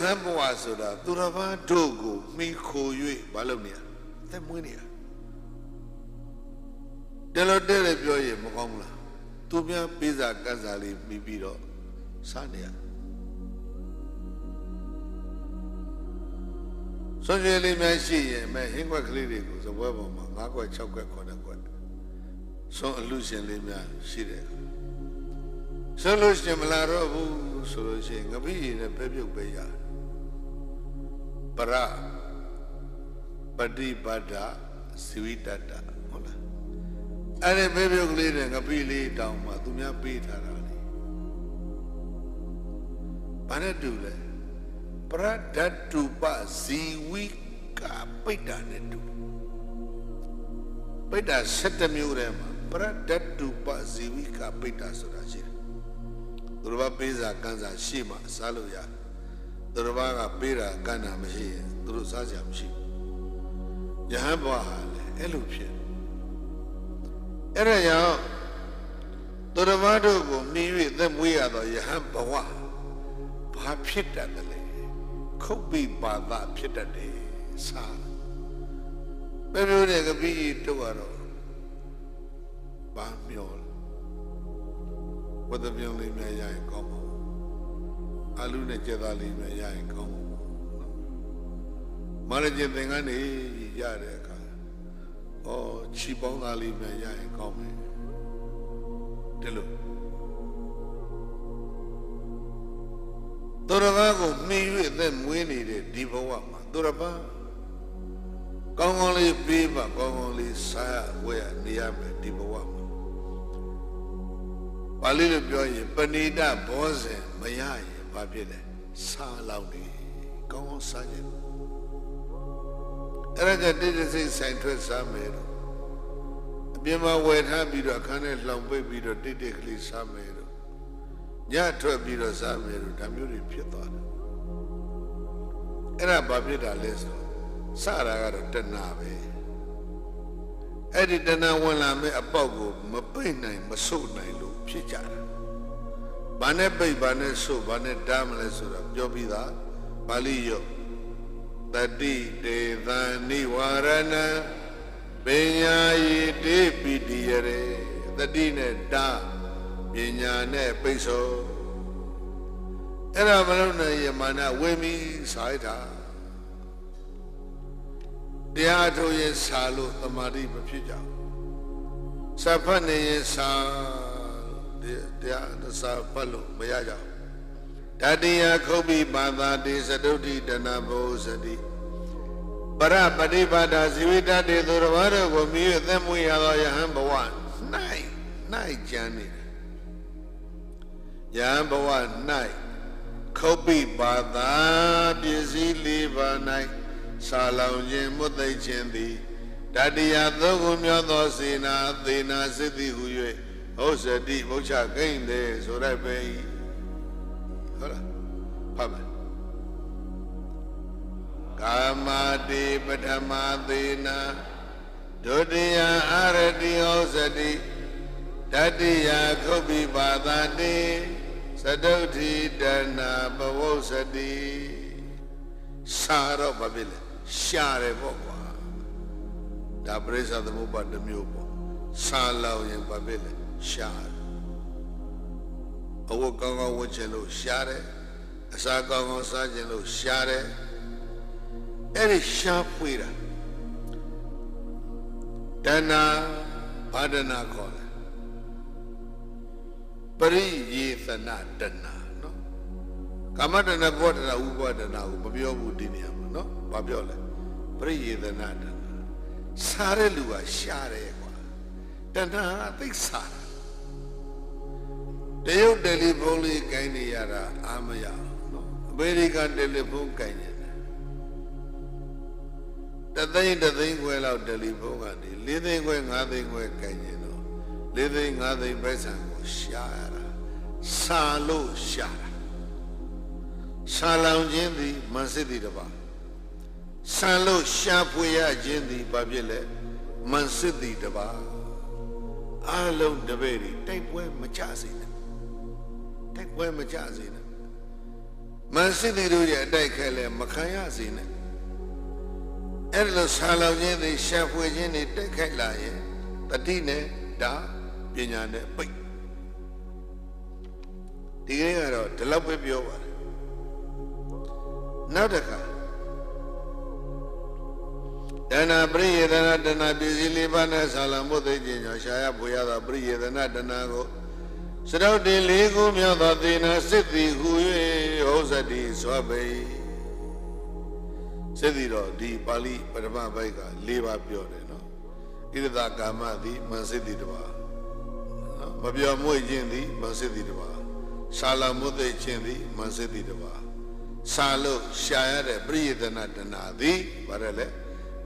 ဟန်ဘဝဆိုတာသူတစ်ပါးတို့ကိုမိခို၍မလုပ်နေရသက်မွေးနေရတယ်လို့တဲ့လေပြောရင်မကောင်းဘူးလားသူများပေးစာကတ်စာလေးပြီးပြီးတော့စားနေရစွန်ကြယ်လေးများရှိရင်မဲဟင်းခွက်ကလေးတွေကိုဇပွဲပေါ်မှာ၅ခွက်၆ခွက်9ခွက်စွန်အလူရှင်လေးများရှိတယ်ဆိုလို့ရှိရင်မလာတော့ဘူးဆိုလို့ရှိရင်ငပိရည်နဲ့ပဲပြုတ်ပဲရ ပရပฏิပါဒဇီဝိတတဟုတ်လားအဲ့ဒီပဲပြုတ်ကလေးနဲ့ငပိလေးတောင်းမှသူများပေးထားတာလေဘာနဲ့တူလဲပရဒတ္တုပဇီဝိကပိတ္တာနဲ့တူပိတ္တာ7မျိုးထဲမှာပရဒတ္တုပဇီဝိကပိတ္တာဆိုတာရှိတယ်သူတို့ဘာပေးစာကန်းစာရှိမှစားလို့ရ သူတို့ဘာကပေးတာကန်းတာမရှိရင်သူတို့စားကြမရှိယဟန်ဘဝဟာလေအဲ့လိုဖြစ်အဲ့ဒါကြောင့်သူတို့ဘာတို့ကိုမြည်၍သက်မွေးရတော့ယဟန်ဘဝဘာဖြစ်တတ်တယ်လဲခုတ်ပိပါဒဖြစ်တတ်တယ်စားဘယ်လိုလဲကပီးတော့ရတော့ဘာမျောလဲဝတ်သပြုံးလေးများရရင်ကောင်းပါဘူး အာလူနဲ့ကြက်သားလေးများရရင်ကောင်းပါဘူးနော်မရကျင်သင်္ကန်းနေရတဲ့အခါဩချီပေါင်းသားလေးများရရင်ကောင်းမယ်ဒီလိုသူတော်ဘာကိုမှီ၍အသက်မွေးနေတဲ့ဒီဘဝမှာသူတော်ဘာကောင်းကောင်းလေးပေးပါကောင်းကောင်းလေးစားရဝဲရနေရမယ်ဒီဘဝမှာပါဠိလိုပြောရင်ပဏိတဘောဇဉ်မရရင် ဘာဖြစ်လဲစားလောက်နေကောင်းကောင်းစားခြင်းအဲ့ဒါကြတိတိစိတ်ဆိုင်ထွက်စားမယ်တော့အပြင်မှာဝယ်ထားပြီးတော့အခန်းထဲလှောင်ပိတ်ပြီးတော့တိတိကလေးစားမယ်တော့ညထွက်ပြီးတော့စားမယ်တော့ဒါမျိုးတွေဖြစ်သွားတယ်အဲ့ဒါဘာဖြစ်တာလဲဆိုစတာကတော့တဏှာပဲအဲ့ဒီတဏှာဝင်လာမဲ့အပေါက်ကိုမပိတ်နိုင်မဆုတ်နိုင်လို့ဖြစ်ကြတာ ဘာနဲ့ပိတ်ဘာနဲ့ဆုတ်ဘာနဲ့တားမလဲဆိုတာပြောပြီးသားပါဠိရောတတိတေသံနိဝရဏံပညာယိတေပိတိယရေတတိနဲ့တားပညာနဲ့ပိတ်ဆို့အဲ့ဒါမလုံးနဲ့ယမနာဝိမိစာရတာတရားထုတ်ရင်စာလို့တမာတိမဖြစ်ကြဘူးစာဖတ်နေရင်စာ တရားစာဖတ်လို့မရကြဘူးတတိယခုတ်ပြီးပါသာတိသတုဋ္ဌိတဏဘောဇတိပရပฏิပါဒဇီဝိတတေသူတော်ဘာတို့ကိုမြည်အသက်မွေးရသောယဟန်ဘဝ၌၌ကြံနေတယ်ယဟန်ဘဝ၌ခုတ်ပြီးပါသာပစ္စည်းလေးပါ၌ဆာလောင်ခြင်းမွတ်သိခြင်းသည်တတိယသုခုမြောသောစေနာသေနာစိတ္တိဟု၍ ဟုတ်စတိမုတ်ချကိမ့်တယ်ဆိုရပဲဟုတ်လားဖတ်မယ်ကာမတိပထမသေနာဒုတိယအာရတိဟောစတိတတိယခုတ်ပိပါဒတိသတုဋ္ဌိတနာပဝုစတိစာတော့ဘာဖြစ်လဲရှာတယ်ပေါ့ကွာဒါပရိစ္ဆသမုပ္ပါတစ်မျိုးပေါ့စာလောက်ရင်ဘာဖြစ်လဲ ရှာတယ်အဝတ်ကောင်းကောင်းဝတ်ချင်လို့ရှားတယ်အစာကောင်းကောင်းစားချင်လို့ရှားတယ်အဲ့ဒီရှားဖွေးတာတဏှာဘာဒနာခေါ်တယ်ပရိယေသနာတဏှာနော်ကာမတဏှာဘောဒနာဥဘောဒနာကိုမပြောဘူးဒီနေရာမှာနော်ဘာပြောလဲပရိယေသနာတဏှာစားတဲ့လူကရှားတယ်ကွာတဏှာသိစား တရုတ်တယ်လီဖုန်းလေးကိုင်းနေရတာအာမရနော်အမေရိကန်တယ်လီဖုန်းကိုင်းနေတယ်တသိန်းတသိန်းခွဲလောက်တယ်လီဖုန်းကနေ၄သိန်းခွဲ၅သိန်းခွဲကိုင်းနေတော့၄သိန်း၅သိန်းပဲဆံကိုရှာရတာစာလို့ရှာတာစာလောင်ခြင်းသည်မန်စစ်သည်တပါဆံလို့ရှာဖွေရခြင်းသည်ဘာဖြစ်လဲမန်စစ်သည်တပါအလုံးတပည့်တွေတိုက်ပွဲမကြစေနဲ့ တိုက်ပွဲမကြစေနဲ့မန်စစ်တီတို့ရဲ့အတိုက်ခဲလဲမခံရစေနဲ့အဲ့ဒီလိုဆာလောင်ခြင်းတွေရှာဖွေခြင်းတွေတိုက်ခိုက်လာရင်တတိနဲ့ဒါပညာနဲ့ပိတ်ဒီကနေ့ကတော့ဒီလောက်ပဲပြောပါတယ်နောက်တစ်ခါတဏပရိယေဒနာတဏပစ္စည်းလေးပါးနဲ့ဆာလံမှုသိခြင်းကြောင့်ရှားရပွေရသောပရိယေဒနာတဏကို စရုပ်တင်လေးခုမြောက်သောသေနာစစ်သည်ဟူ၍ဟောစတိစွာပေစစ်သည်တော့ဒီပါဠိပထမဘိုက်က၄ပါးပြောတယ်နော်ဣရဒကာမသည်မန်စစ်သည်တစ်ပါးနော်မပြောမွေ့ခြင်းသည်မန်စစ်သည်တစ်ပါးဆာလံမှုသိခြင်းသည်မန်စစ်သည်တစ်ပါးဆာလို့ရှာရတဲ့ပရိယေဒနာတဏသည်ဗါတယ်လေ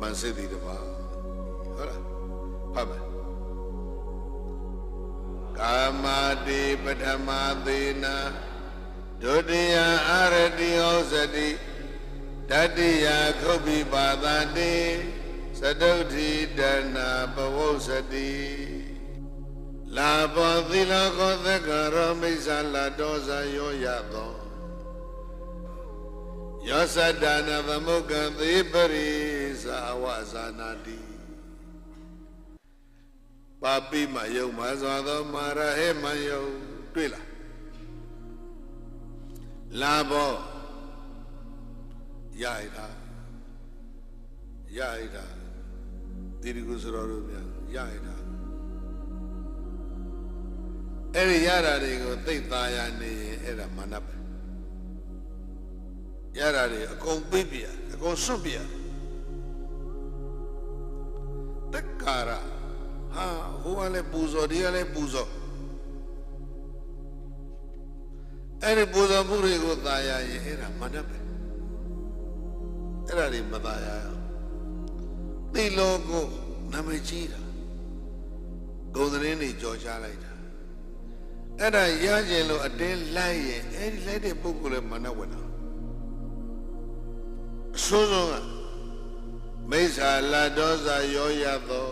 မန်စစ်သည်တပါဟုတ်လားဖတ်မယ် ကာမတိပထမသေနာဒုတိယအာရတိဩဇတိတတိယခုတ်ပိပါဒတိသတုဋ္ဌိတနာပဝုစတိလာဘောသီလကောသက္ကရောမိစ္ဆာလာတောဇာယောရသောယောသတ္တနာသမုက္ကံသေပရိသာဝဇာနာတိ ပါပိမယုံမစွာသောမာရဟေမယုံတွေ့လားလာဘောရရတာရရတာတိရိကုစရောတို့များရရတာအဲ့ဒီရတာတွေကိုသိသားရနေရင်အဲ့ဒါမာနပဲရတာတွေအကုန်ပြပြအကုန်စွန့်ပြတက္ကာရ ဟာဟိုကလည်းပူဇော်ဒီကလည်းပူဇော်အဲ့ဒီပူဇော်မှုတွေကိုသာယာရင်အဲ့ဒါမန္တပဲအဲ့ဒါတွေမသာယာအောင်သိလောကိုနာမည်ကြီးတာဂုံသတင်းတွေကြော်ချလိုက်တာအဲ့ဒါရကျင်လို့အတင်းလိုက်ရင်အဲ့ဒီလိုက်တဲ့ပုဂ္ဂိုလ်လည်းမန္တဝင်တာအဆိုးဆုံးကမိစ္ဆာလတ်တော်စာရောရသော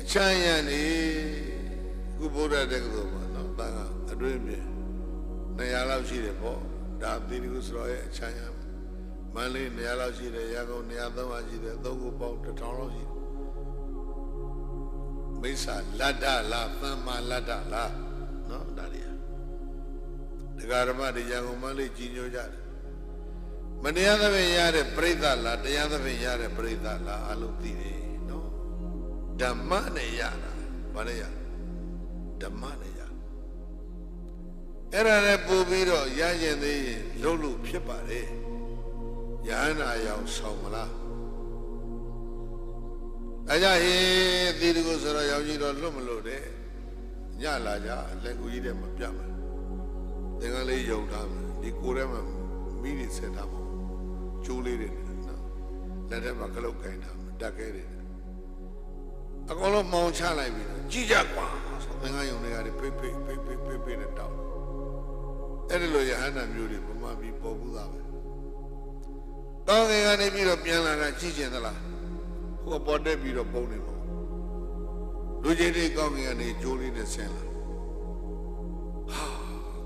အချမ်းရနေခုဗုဒ္ဓတက္ကသိုလ်မှာနော်တန်ခါအတွင်းမြေ200လောက်ရှိတယ်ပေါ့ဒါသီရိကုစရောရဲ့အချမ်းရမန္တလေး200လောက်ရှိတယ်ရန်ကုန်200 300ရှိတယ်သုံးခုပေါင်း1000လောက်ရှိတယ်မိစ္ဆာလတ္တလားသမ္မာလတ္တလားနော်ဒါတွေဒကာဓမ္မတွေရန်ကုန်မန္တလေးကြီးညိုကြတယ်မတရားသဖြင့်ရတဲ့ပြိဿလားတရားသဖြင့်ရတဲ့ပြိဿလားအလုံးသိတယ်နော် ဓမ္မနဲ့ရတာဘာလဲရဓမ္မနဲ့ရအဲ့ဒါနဲ့ပို့ပြီးတော့ရရင်သေးရင်လုံးလို့ဖြစ်ပါတယ်ယဟနာရောင်ဆောင်မလားအဲကြဟေးသီတကုဆိုတော့ရောင်ကြီးတော့လွတ်မလို့တဲ့ညလာကြလက်ကူကြီးတဲ့မပြတ်မယ်သင်္ကန်းလေးယုံထားမယ်ဒီကိုယ်ထဲမှာမိနေဆက်ထားမှာကျိုးလေးတွေနော်လက်ထဲမှာကလုတ်ခိုင်းတာတက်ခဲတွေ အကောင်လုံးမောင်ချလိုက်ပြီကြည်ကြကွာဆိုသင်္ကန်းယုံတွေရတယ်ဖိဖိဖိဖိဖိဖိနဲ့တောက်အဲ့ဒီလိုယဟန္တာမျိုးတွေဗမာပြည်ပေါ်ဘူးသားပဲတောင်းငယ်ကနေပြီးတော့ပြန်လာတာကြည့်ကျင်သလားဟိုပေါ်တက်ပြီးတော့ပုံနေပေါ့လူကြီးတွေကောင်းငယ်ကနေဂျိုးလေးနဲ့ဆင်းလာဟာ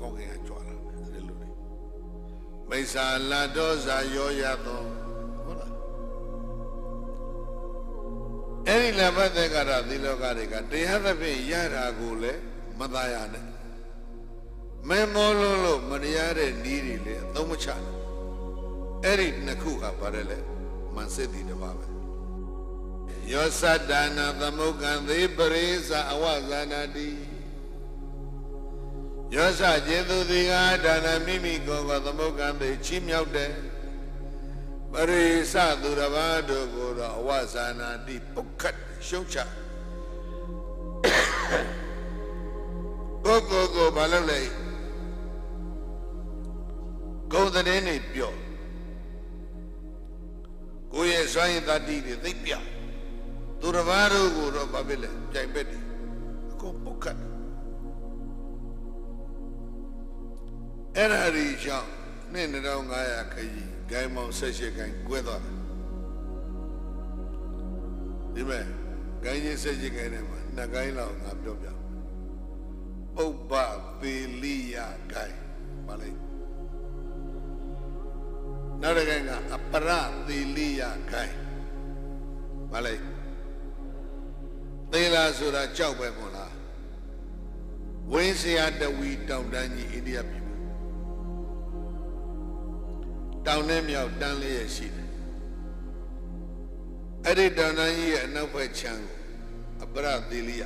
ကောင်းငယ်ကကြွလာတယ်လူတွေမိစ္ဆာလာတော့ဇာရောရတော့ဟုတ် အဲ့ဒီလဘတ်တဲ့ကရသီလောကတွေကတရားသဖြင့်ရတာကိုလည်းမသားရနဲ့မဲမောလုံးလို့မတရားတဲ့နီးတွေလည်းအသုံးမချနဲ့အဲ့ဒီနှစ်ခုဟာဘာလဲလဲမန်စစ်တီတစ်ပါးပဲယောသတ္တနာသမုက္ကံသေပရိသအဝဇာနာတိယောသကျေသူသည်ကဒါနမိမိကိုယ်ကသမုက္ကံသေချီးမြှောက်တယ် ပရိသသူတစ်ပါးတို့ကိုတော့အဝဇာနာတိပုတ်ခတ်ရှုံးချကိုကိုကိုဘာလို့လဲဂုံတဲ့နေပြောကိုယ့်ရဲ့စွမ်းရည်တတိတွေသိပ်ပြသူတစ်ပါးတို့ကိုတော့ဘာဖြစ်လဲပြိုင်ပက်တယ်အကုန်ပုတ်ခတ်အဲ့ဒါဒီကြောင့်နှစ်2500ခကြီး ဂိုင်းမောင်78ဂိုင်းကွဲသွားတယ်ဒီမဲ့ဂိုင်းကြီး78ဂိုင်းထဲမှာနှစ်ဂိုင်းလောက်ငါပြောပြပုပ္ပပေလိယဂိုင်းပါလေနောက်တစ်ခိုင်ကအပရသီလိယခိုင်ဘာလဲသေလာဆိုတာကြောက်ပဲမို့လားဝင်းစရာတဝီတောင်တန်းကြီးအိန္ဒိယပြည် တောင်နဲ့မြောက်တန်းလေးရရှိတယ်အဲ့ဒီတောင်တန်းကြီးရဲ့အနောက်ဘက်ခြမ်းကိုအပရသီလိယ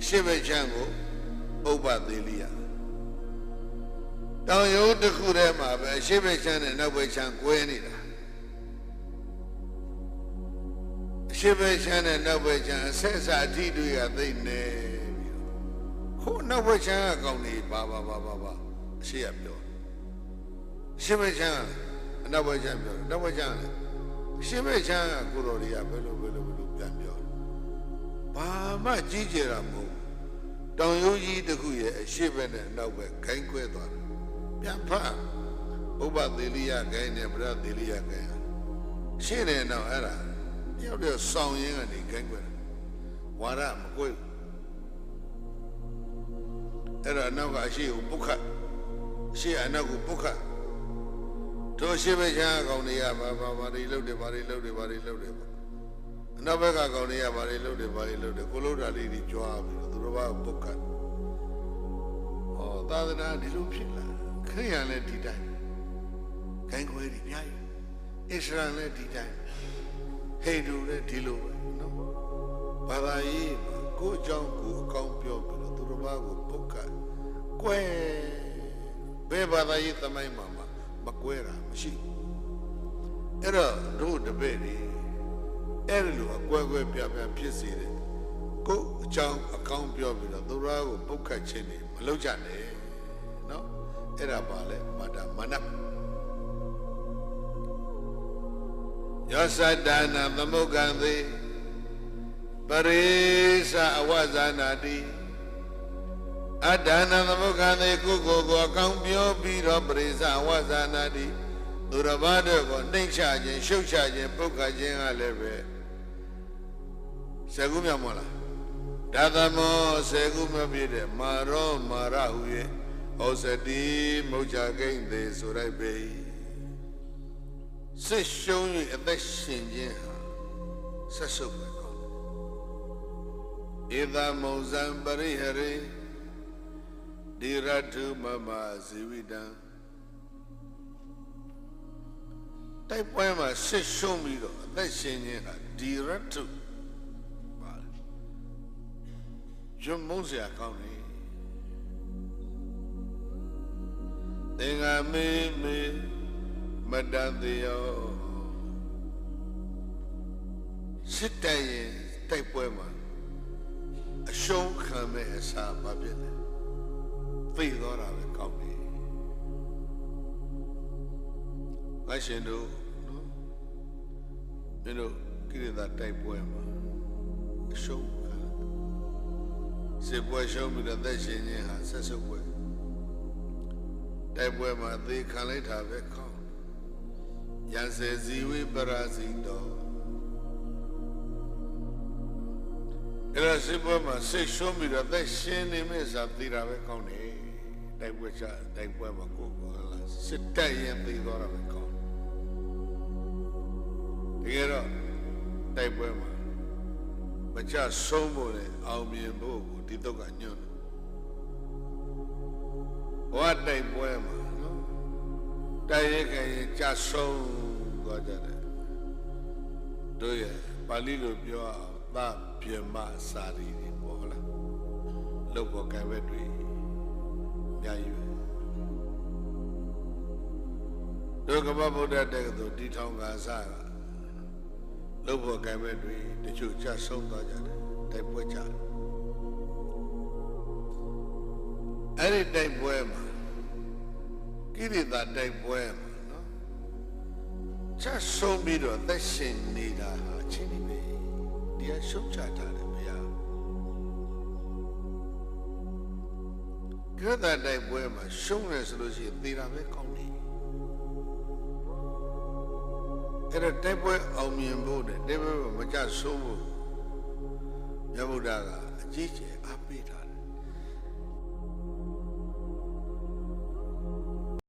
အရှေ့ဘက်ခြမ်းကိုဥပ္ပသီလိယတောင်ရိုးတစ်ခုထဲမှာပဲအရှိဘက်ချမ်းနဲ့နောက်ဘက်ချမ်းကွဲနေတာအရှိဘက်ချမ်းနဲ့နောက်ဘက်ချမ်းအဆက်စာအထီးတွေကသိနေပြီးတော့ခိုးနောက်ဘက်ချမ်းကကောင်းနေပါပါပါပါပါအရှိရပြောအ ရှိဘက်ချမ်းအနောက်ဘက်ချမ်းပြောနောက်ဘက်ချမ်းလည်းအရှိဘက်ချမ်းကကိုတော်တွေကဘယ်လိုဘယ်လိုဘယ်လိုပြန်ပြောဘာမှကြီးကျယ်တာမဟုတ်တောင်ရိုးကြီးတစ်ခုရဲ့အရှိဘက်နဲ့နောက်ဘက်ခိုင်းခွဲသွားတယ်ပြန်ဖတ်ဥပသေလိယခိုင်းနဲ့ဗရသေလိယခိုင်းရှင်းတယ်တော့အဲ့ဒါတယောက်တည်းစောင်းရင်းကနေခိုင်းခွဲတယ်ဝါရမကွေးအဲ့ဒါနောက်ကအရှိကိုပုခတ်ရှေ့အနောက်ကိုပုခတ် တို့ရှိပဲချာကောင်တွေကဘာဘာဘာတွေလုပ်တယ်ဘာတွေလုပ်တယ်ဘာတွေလုပ်တယ်ပေါ့အနောက်ဘက်ကကောင်တွေကဘာတွေလုပ်တယ်ဘာတွေလုပ်တယ်ကိုလို့တာလေးတွေကြွားပြီးတော့သူတို့ဘာပုခတ်ဩသာသနာဒီလိုဖြစ်လာခရိယန်လည်းဒီတိုင်းခိုင်းခွဲတွေအများကြီးအစ္စလမ်လည်းဒီတိုင်းဟိန္ဒူလည်းဒီလိုပဲနော်ဘာသာရေးမှာကိုယ့်အကြောင်းကိုအကောင်းပြောပြီးတော့သူတို့ဘာကိုပုတ်ကတ်ကွဲဘယ်ဘာသာရေးသမိုင်းမှာ မှမကွဲတာမရှိဘူးအဲ့တော့တို့တပည့်တွေအဲ့ဒီလိုအကွဲကွဲပြားပြားဖြစ်စေတယ်ကိုယ့်အကြောင်းအကောင်းပြောပြီးတော့သူတို့ကိုပုတ်ကတ်ခြင်းတွေမလုပ်ကြနဲ့နော်အဲ့ဒါပါလေမာတာမနပ်ယောသတ္တနာသမုဂ္ဂံသေပရိသအဝဇာနာတိ အတ္တနာသမုဂ္ဂံသေကိုကိုကိုအကောင်းပြောပြီးတော့ပရိသအဝဇာနာတိသူတော်ဘာတို့ကိုနှိမ့်ချခြင်းရှုတ်ချခြင်းပုတ်ခတ်ခြင်းကလည်းပဲဆယ်ခုမြောက်မလားဒါသမောဆယ်ခုမပြည့်တဲ့မာရောမာရဟုရဲ့ဩစတိမုတ်ချကိမ့်သေးဆိုလိုက်ပေစစ်ရှုံး၍အသက်ရှင်ခြင်းဟာဆက်ဆုပ်ပဲကောင်းတယ်ဧသမုံဇံပရိဟရေ ဒီရထုမမဇီဝိတံတိုက်ပွဲမှာစစ်ရှုံးပြီးတော့အသက်ရှင်ခြင်းဟာဒီရထုပါကျွမ်းမုန်းစရာကောင်းတယ်သင်္ဃမေမေမတန်သေးရောစစ်တိုင်ရင်တိုက်ပွဲမှာအရှုံးခံမဲ့အစာဘာဖြစ်လဲ သိတော့တာပဲကောင်းတယ်ငါရှင်တို့နော်မင်းတို့ကိရိတာတိုက်ပွဲမှာအရှုံးခံစစ်ပွဲရှုံးပြီးတော့သက်ရှင်ခြင်းဟာဆက်ဆုပ်ပွဲတိုက်ပွဲမှာသေခံလိုက်တာပဲခေါင်းရန်စေဇီဝိပရာဇိတောအဲ့ဒါစစ်ပွဲမှာစိတ်ရှုံးပြီးတော့သက်ရှင်နေမဲ့စာသေတာပဲကောင်းတယ် တိုက်ပွဲချတိုက်ပွဲမှာကိုကိုဟလာစစ်တက်ရင်သေသွားတာပဲကောင်းတကယ်တော့တိုက်ပွဲမှာမချဆုံးဖို့နဲ့အောင်မြင်ဖို့ကိုဒီတော့ကညွှန်တယ်ဘဝတိုက်ပွဲမှာနော်တိုက်ရခင်ရင်ကြဆုံးသွားကြတယ်တို့ရဲ့ပါဠိလိုပြောအောင်သပြမစာရီတွေပေါ့ဟုတ်လားလောက်ပေါ်ကံဝက်တွေ ညာယူတို့ကမ္ဘာဗုဒ္ဓတက္ကသိုလ်တီထောင်ကစားကလောက်ပေါ်ကံဝက်တွေတချို့ကြဆုံးသွားကြတယ်တိုက်ပွဲကြတယ်အဲ့ဒီတိုက်ပွဲမှာကိရိတာတိုက်ပွဲမှာနော်ချက်ဆုံးပြီးတော့သက်ရှင်နေတာဟာချင်းနေပဲတရားရှုံးချထားတယ် ရိတာတိုက်ပွဲမှာရှုံးတယ်ဆိုလို့ရှိရင်သေတာပဲကောင်းတယ်အဲ့တော့တိုက်ပွဲအောင်မြင်ဖို့တဲ့တိုက်ပွဲမှာမချဆုံးဖို့မြတ်ဗုဒ္ဓကအကြီးကျယ်အား